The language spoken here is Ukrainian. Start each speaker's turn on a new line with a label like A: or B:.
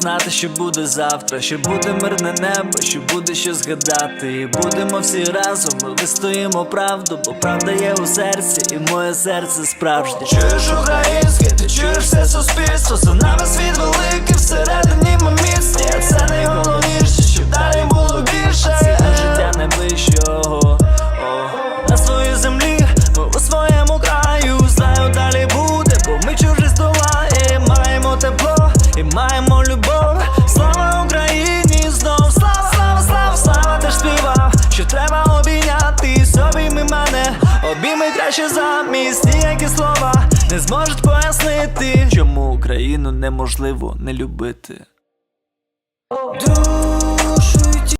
A: знати, що буде завтра, що буде мирне небо, що буде що згадати. І будемо всі разом, ми вистоїмо правду, бо правда є у серці, і моє серце справжнє. Чуєш українське, ти чуєш все суспільство, за нами світ великий, маємо любов. Слава Україні! Знов слава, слава, слава, слава теж співав, що треба обійнятись, обійми мене, обійми краще замість ніякі слова не зможуть пояснити, чому Україну неможливо не любити.